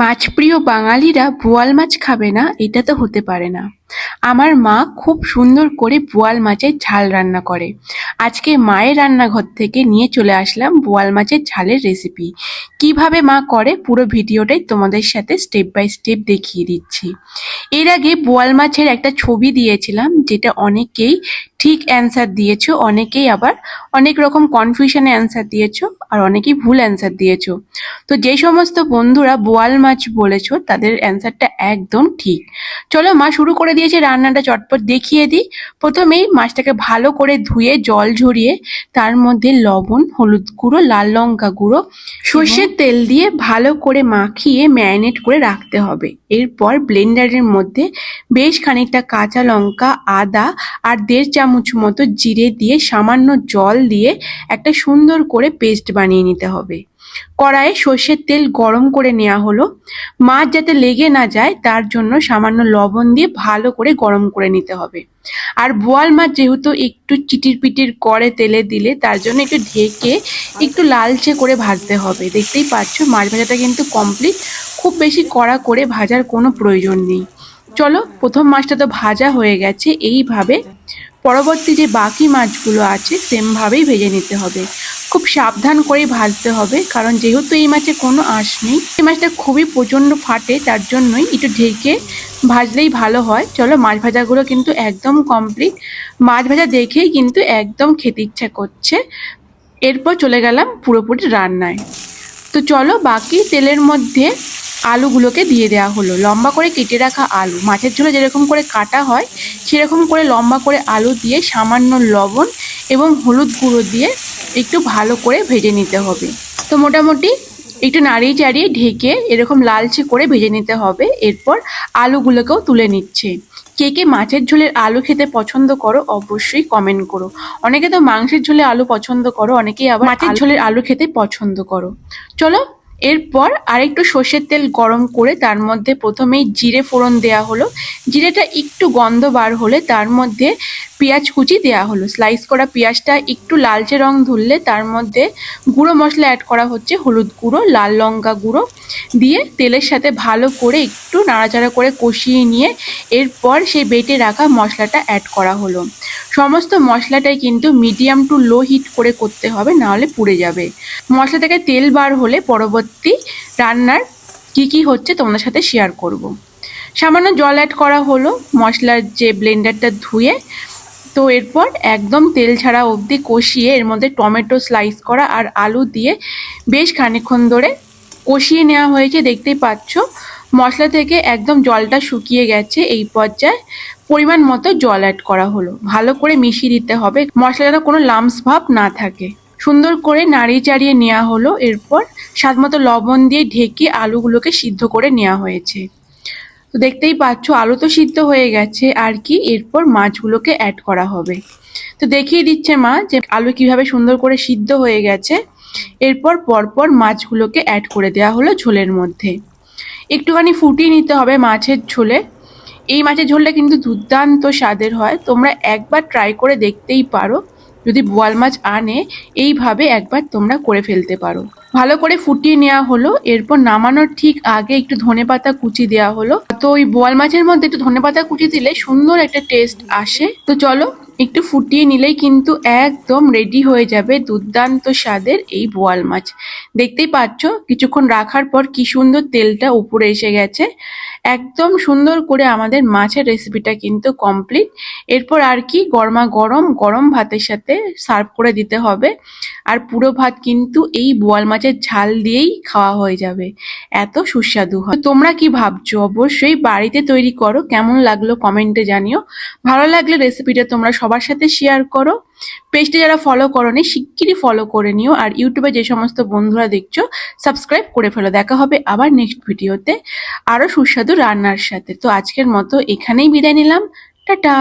মাছপ্রিয় বাঙালিরা বোয়াল মাছ খাবে না, এটা তো হতে পারে না। আমার মা খুব সুন্দর করে বোয়াল মাছের ঝাল রান্না করে। আজকে মায়ের রান্নাঘর থেকে নিয়ে চলে আসলাম বোয়াল মাছের ঝালের রেসিপি কীভাবে মা করে পুরো ভিডিওটাই তোমাদের সাথে স্টেপ বাই স্টেপ দেখিয়ে দিচ্ছি। এর আগে বোয়াল মাছের একটা ছবি দিয়েছিলাম, যেটা অনেকেই ঠিক অ্যান্সার দিয়েছ, অনেকেই আবার অনেক রকম কনফিউশনে অ্যান্সার দিয়েছ, আর অনেকেই ভুল অ্যান্সার দিয়েছ। তো যে সমস্ত বন্ধুরা বোয়াল মাছ বলেছ, তাদের অ্যান্সারটা একদম ঠিক। চলো মা শুরু করে দিয়েছে রান্নাটা, চটপট দেখিয়ে দিই। প্রথমেই মাছটাকে ভালো করে ধুয়ে জল ঝরিয়ে তার মধ্যে লবণ হলুদ গুঁড়ো লাল লঙ্কা গুঁড়ো সর্ষের তেল দিয়ে ভালো করে মাখিয়ে ম্যারিনেট করে রাখতে হবে। এরপর ব্লেন্ডারের মধ্যে বেশ খানিকটা কাঁচা লঙ্কা আদা আর দেড় চামচ মতো জিরে দিয়ে সামান্য জল দিয়ে একটা সুন্দর করে পেস্ট বানিয়ে নিতে হবে। কড়াইয়ে সর্ষের তেল গরম করে নেওয়া হলো। মাছ যাতে লেগে না যায়, তার জন্য সামান্য লবণ দিয়ে ভালো করে গরম করে নিতে হবে। আর বোয়াল মাছ যেহেতু একটু চিটির পিটির করে তেলে দিলে, তার জন্য একটু ঢেকে একটু লালচে করে ভাজতে হবে। দেখতেই পাচ্ছ, মাছ ভাজাটা কিন্তু কমপ্লিট খুব বেশি কড়া করে ভাজার কোনো প্রয়োজন নেই। চলো, প্রথম মাছটা তো ভাজা হয়ে গেছে। এইভাবে পরবর্তী যে বাকি মাছগুলো আছে সেমভাবেই ভেজে নিতে হবে। খুব সাবধান করে ভাজতে হবে, কারণ যেহেতু এই মাছে কোনো আঁশ নেই, এই মাছটা খুবই প্রচণ্ড ফাটে, তার জন্যই একটু ঢেকে ভাজলেই ভালো হয়। চলো, মাছ ভাজাগুলো কিন্তু একদম কমপ্লিট মাছ ভাজা দেখেই কিন্তু একদম খেতে ইচ্ছা করছে। এরপর চলে গেলাম পুরোপুরি রান্নায়। তো চলো, বাকি তেলের মধ্যে আলুগুলোকে দিয়ে দেওয়া হলো। লম্বা করে কেটে রাখা আলু। মাছের ঝোলে যেরকম করে কাটা হয়, সেরকম করে লম্বা করে আলু দিয়ে সামান্য লবণ এবং হলুদ গুঁড়ো দিয়ে একটু ভালো করে ভেজে নিতে হবে। তো মোটামুটি একটু নাড়িয়ে চাড়িয়ে ঢেকে এরকম লালচে করে ভেজে নিতে হবে। এরপর আলুগুলোকেও তুলে নিচ্ছে। কে কে মাছের ঝোলের আলু খেতে পছন্দ করো অবশ্যই কমেন্ট করো। অনেকে তো মাংসের ঝোলে আলু পছন্দ করো অনেকেই আবার মাছের ঝোলের আলু খেতে পছন্দ করো। চলো এরপর আরেকটু সর্ষের তেল গরম করে তার মধ্যে প্রথমেই জিরে ফোড়ন দেয়া হলো। জিরেটা একটু গন্ধ বার হলে তার মধ্যে পেঁয়াজ কুচি দেওয়া হলো। স্লাইস করা পেঁয়াজটা একটু লালচে রং ধরলে তার মধ্যে গুঁড়ো মশলা অ্যাড করা হচ্ছে হলুদ গুঁড়ো, লাল লঙ্কা গুঁড়ো দিয়ে তেলের সাথে ভালো করে একটু নাড়াচাড়া করে কষিয়ে নিয়ে এরপর সেই বেটে রাখা মশলাটা অ্যাড করা হলো। সমস্ত মশলাটাই কিন্তু মিডিয়াম টু লো হিট করে করতে হবে, নাহলে পুড়ে যাবে মশলা থেকে তেল বার হলে পরবর্তী রান্নার কি কি হচ্ছে তোমাদের সাথে শেয়ার করব। সামান্য জল অ্যাড করা হলো, মশলার যে ব্লেন্ডারটা ধুয়ে, তো এরপর একদম তেল ছাড়া অবধি কষিয়ে এর মধ্যে টমেটো স্লাইস করা আর আলু দিয়ে বেশ খানিক্ষণ ধরে কষিয়ে নেওয়া হয়েছে দেখতেই পাচ্ছ, মশলা থেকে একদম জলটা শুকিয়ে গেছে, এই পর্যায়ে পরিমাণ মতো জল অ্যাড করা হলো। ভালো করে মিশিয়ে দিতে হবে। মশলা যেন কোনো লামস ভাব না থাকে। সুন্দর করে নাড়িয়ে চাড়িয়ে নেওয়া হলো। এরপর স্বাদ মতো লবণ দিয়ে ঢেকে আলুগুলোকে সিদ্ধ করে নেওয়া হয়েছে। তো দেখতেই পাচ্ছ, আলু তো সিদ্ধ হয়ে গেছে। আর কি? এরপর মাছগুলোকে অ্যাড করা হবে। তো দেখিয়ে দিচ্ছে মা যে আলু কীভাবে সুন্দর করে সিদ্ধ হয়ে গেছে। এরপর পরপর মাছগুলোকে অ্যাড করে দেওয়া হলো ঝোলের মধ্যে। একটুখানি ফুটিয়ে নিতে হবে মাছের ঝোলে। এই মাছের ঝোলটা কিন্তু দুর্দান্ত স্বাদের হয়। তোমরা একবার ট্রাই করে দেখতেই পারো। যদি বোয়াল মাছ আনে, এইভাবে একবার তোমরা করে ফেলতে পারো। ভালো করে ফুটিয়ে নেওয়া হলো। এরপর নামানোর ঠিক আগে একটু ধনে পাতা কুচি দেওয়া হলো। তো ওই বোয়াল মাছের মধ্যে একটু ধনে পাতা কুচি দিলে সুন্দর একটা টেস্ট আসে। তো চলো একটু ফুটিয়ে নিলেই কিন্তু একদম রেডি হয়ে যাবে দুর্দান্ত স্বাদের এই বোয়াল মাছ। দেখতেই পাচ্ছ, কিছুক্ষণ রাখার পর কি সুন্দর তেলটা উপরে এসে গেছে। একদম সুন্দর করে আমাদের মাছের রেসিপিটা কিন্তু কমপ্লিট এরপর আর কি গরমা গরম গরম ভাতের সাথে সার্ভ করে দিতে হবে। আর পুরো ভাত কিন্তু এই বোয়াল মাছের ঝাল দিয়েই খাওয়া হয়ে যাবে। এত সুস্বাদু হয়। তোমরা কি ভাবছ? অবশ্যই বাড়িতে তৈরি করো। কেমন লাগল কমেন্টে জানিও। ভালো লাগলে রেসিপিটা তোমরা সবার সাথে শেয়ার করো। পেজটা যারা ফলো করো নি শিগগিরই ফলো করে নিও। আর ইউটিউবে যে সমস্ত বন্ধুরা দেখছ সাবস্ক্রাইব করে ফেলো। দেখা হবে আবার নেক্সট ভিডিওতে আরও সুস্বাদু রান্নার সাথে। তো আজকের মতো এখানেই বিদায় নিলাম। টাটা!